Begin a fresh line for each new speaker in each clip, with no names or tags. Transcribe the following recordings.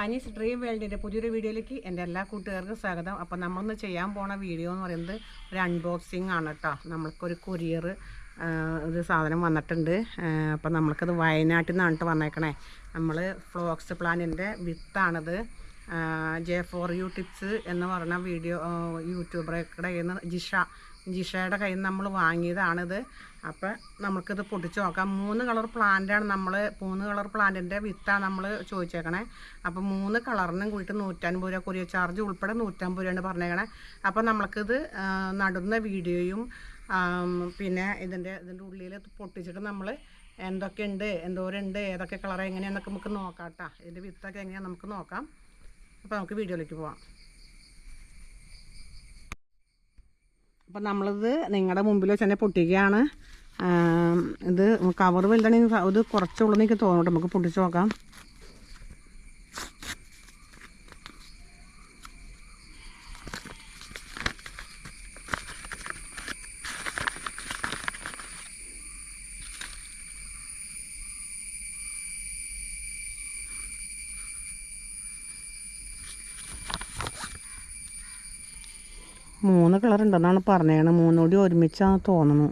Annie's dream വേൾഡിന്റെ പുതിയൊരു വീഡിയോയിലേക്ക് എന്റെ എല്ലാ കൂട്ടുകാർക്കും സ്വാഗതം. അപ്പോൾ നമ്മളിന്ന് ചെയ്യാൻ പോണ വീഡിയോ എന്ന് പറയുന്നത് ഒരു അൺബോക്സിങ് ആണ് കേട്ടോ നമ്മൾക്കൊരു കൊറിയർ ഇത് സാധനം വന്നിട്ടുണ്ട്. അപ്പോൾ നമ്മൾക്കത് വയനാട്ടിൽ നിന്നാണ് കേട്ടോ വന്നേക്കണേ. നമ്മൾ ഫ്ലോക്സ് പ്ലാനിന്റെ വിത്താണിത്. ജെ ഫോർ യു ടിപ്സ് എന്ന് പറഞ്ഞ വീഡിയോ യൂട്യൂബറെ കയ്യിൽ നിന്ന് ജിഷ ജിഷയുടെ കയ്യിൽ നിന്ന് നമ്മൾ വാങ്ങിയതാണിത്. അപ്പം നമുക്കിത് പൊട്ടിച്ച് നോക്കാം. മൂന്ന് കളർ പ്ലാന്റാണ് നമ്മൾ മൂന്ന് കളർ പ്ലാന്റിന്റെ വിത്താണ് നമ്മൾ ചോദിച്ചേക്കണേ. അപ്പം മൂന്ന് കളറിനും കൂടിയിട്ട് നൂറ്റൻപത് രൂപ കൊറിയ ചാർജ് ഉൾപ്പെടെ നൂറ്റമ്പത് രൂപയാണ് പറഞ്ഞേക്കണേ. അപ്പം നമുക്കിത് നടുന്ന വീഡിയോയും പിന്നെ ഇതിന്റെ ഇതിന്റെ ഉള്ളിൽ പൊട്ടിച്ചിട്ട് നമ്മൾ എന്തൊക്കെയുണ്ട് എന്തോരുണ്ട് ഏതൊക്കെ കളർ എങ്ങനെയാണെന്നൊക്കെ നമുക്ക് നോക്കാം കേട്ടോ ഇതിന്റെ വിത്തൊക്കെ എങ്ങനെയാണെന്ന് നമുക്ക് നോക്കാം. അപ്പോൾ നമുക്ക് വീഡിയോയിലേക്ക് പോവാം. അപ്പം നമ്മളിത് നിങ്ങളുടെ മുമ്പിൽ വെച്ച് തന്നെ പൊട്ടിക്കുകയാണ്. ഇത് കവർ വലുതാണെങ്കിൽ ഇത് കുറച്ചുള്ളൂ എനിക്ക് തോന്നുന്നു നമുക്ക് പൊട്ടിച്ച് നോക്കാം. മൂന്ന് കളർ ഉണ്ടെന്നാണ് പറഞ്ഞേക്കണത് മൂന്നുകൂടി ഒരുമിച്ചാണ് തോന്നുന്നു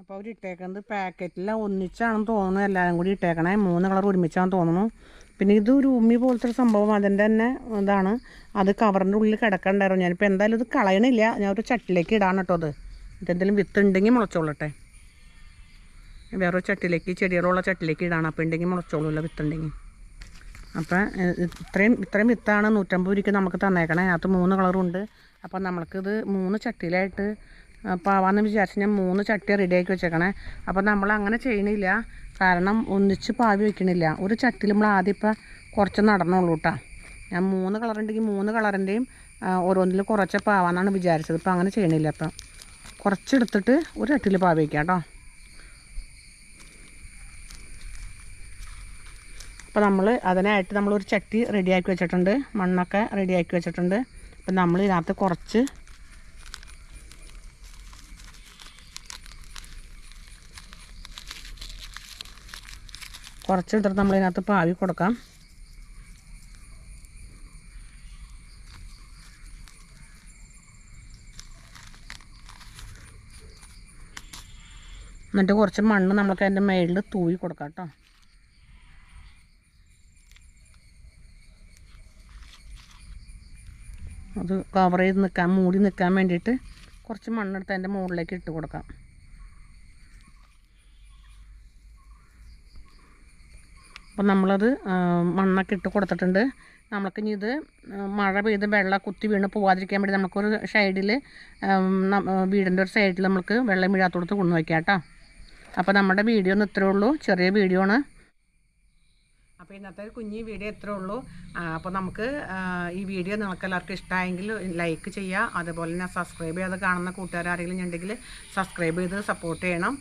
അപ്പോൾ അവർ ഇട്ടേക്കുന്നത് പാക്കറ്റിൽ ഒന്നിച്ചാണെന്ന് തോന്നുന്നു എല്ലാവരും കൂടി ഇട്ടേക്കണേ. മൂന്ന് കളർ ഒരുമിച്ചാണെന്ന് തോന്നുന്നു പിന്നെ ഇത് ഒരു ഉമ്മി പോലത്തെ ഒരു സംഭവം അതിന്റെ തന്നെ ഇതാണ്. അത് കവറിന്റെ ഉള്ളിൽ കിടക്കണ്ടായിരുന്നു. ഞാനിപ്പോൾ എന്തായാലും ഇത് കളയണില്ല. ഞാൻ ഒരു ചട്ടിലേക്ക് ഇടാൻ കേട്ടോ അത്. ഇതെന്തെങ്കിലും വിത്ത് ഉണ്ടെങ്കിൽ മുളച്ചോളട്ടെ. വേറൊരു ചട്ടിലേക്ക് ചെടികളുള്ള ചട്ടിലേക്ക് ഇടാണ്. അപ്പോൾ ഉണ്ടെങ്കിൽ വിത്ത് വിത്തുണ്ടെങ്കിൽ അപ്പം ഇത്രയും ഇത്രയും വിത്താണ് നൂറ്റമ്പത് രൂപയ്ക്ക് നമുക്ക് തന്നേക്കണേ. അതിനകത്ത് മൂന്ന് കളറുണ്ട്. അപ്പം നമ്മൾക്കിത് മൂന്ന് ചട്ടിയിലായിട്ട് പാവാന്ന് വിചാരിച്ച് ഞാൻ മൂന്ന് ചട്ടി റെഡിയാക്കി വെച്ചേക്കണേ. അപ്പം നമ്മൾ അങ്ങനെ ചെയ്യണില്ല. കാരണം ഒന്നിച്ച് പാവി വെക്കണില്ല. ഒരു ചട്ടിയിൽ നമ്മൾ ആദ്യം ഇപ്പം കുറച്ച് നടന്നുള്ളൂ കേട്ടോ ഞാൻ മൂന്ന് കളറുണ്ടെങ്കിൽ മൂന്ന് കളറിന്റെയും ഓരോന്നിൽ കുറച്ച് പാവാന്നാണ് വിചാരിച്ചത്. ഇപ്പം അങ്ങനെ ചെയ്യണില്ല. അപ്പം കുറച്ചെടുത്തിട്ട് ഒരു ചട്ടിയിൽ പാവി വയ്ക്കാം കേട്ടോ അപ്പോൾ നമ്മൾ അതിനായിട്ട് നമ്മളൊരു ചട്ടി റെഡിയാക്കി വെച്ചിട്ടുണ്ട്. മണ്ണൊക്കെ റെഡിയാക്കി വെച്ചിട്ടുണ്ട്. അപ്പം നമ്മൾ ഇതിനകത്ത് കുറച്ച് കുറച്ച് എടുത്തിട്ട് നമ്മൾ ഇതിനകത്ത് പാവി കൊടുക്കാം. എന്നിട്ട് കുറച്ച് മണ്ണ് നമുക്ക് അതിന്റെ മേളിൽ തൂവി കൊടുക്കാം കേട്ടോ. അത് കവർ ചെയ്ത് നിൽക്കാൻ മൂടി നിൽക്കാൻ വേണ്ടിയിട്ട് കുറച്ച് മണ്ണെടുത്ത് അതിന്റെ മുകളിലേക്ക് ഇട്ട് കൊടുക്കാം. അപ്പം നമ്മളത് മണ്ണൊക്കെ ഇട്ട് കൊടുത്തിട്ടുണ്ട്. നമ്മൾക്ക് ഇനി ഇത് മഴ പെയ്ത് വെള്ളം കുത്തി വീണ് പോവാതിരിക്കാൻ വേണ്ടി നമുക്കൊരു സൈഡിൽ വീടിന്റെ ഒരു സൈഡിൽ നമുക്ക് വെള്ളം വീഴാത്തോടത്ത് കൊണ്ടുവയ്ക്കാം കേട്ടോ. അപ്പോൾ നമ്മുടെ വീഡിയോ ഒന്ന് ഇത്രയേ ഉള്ളൂ. ചെറിയ വീഡിയോ ആണ്. അപ്പോൾ ഇന്നത്തെ കുഞ്ഞി വീഡിയോ ഇത്രേ ഉള്ളൂ. അപ്പോൾ നമുക്ക് ഈ വീഡിയോ നിങ്ങൾക്ക് എല്ലാവർക്കും ഇഷ്ടമായെങ്കിൽ ലൈക്ക് ചെയ്യുക അതുപോലെ തന്നെ സബ്സ്ക്രൈബ് ചെയ്യാതെ കാണുന്ന കൂട്ടുകാർ ആരെങ്കിലും ഉണ്ടെങ്കിൽ സബ്സ്ക്രൈബ് ചെയ്ത് സപ്പോർട്ട് ചെയ്യണം.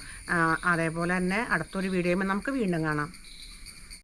അതേപോലെ തന്നെ അടുത്തൊരു വീഡിയോയുമ്പോൾ നമുക്ക് വീണ്ടും കാണാം.